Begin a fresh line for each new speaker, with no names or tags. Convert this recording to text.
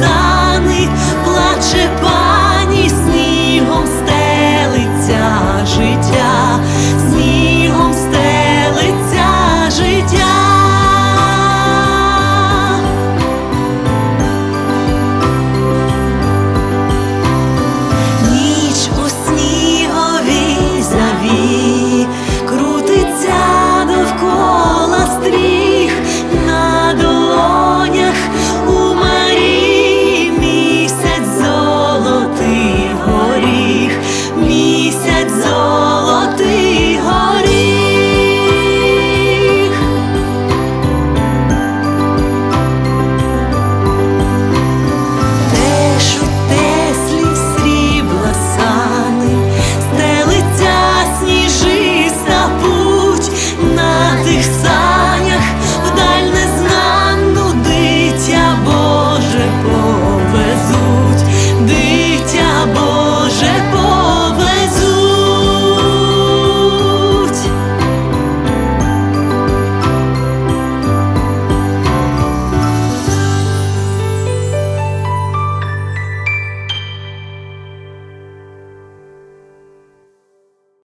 Сани плаче пані снігом стелиться життя.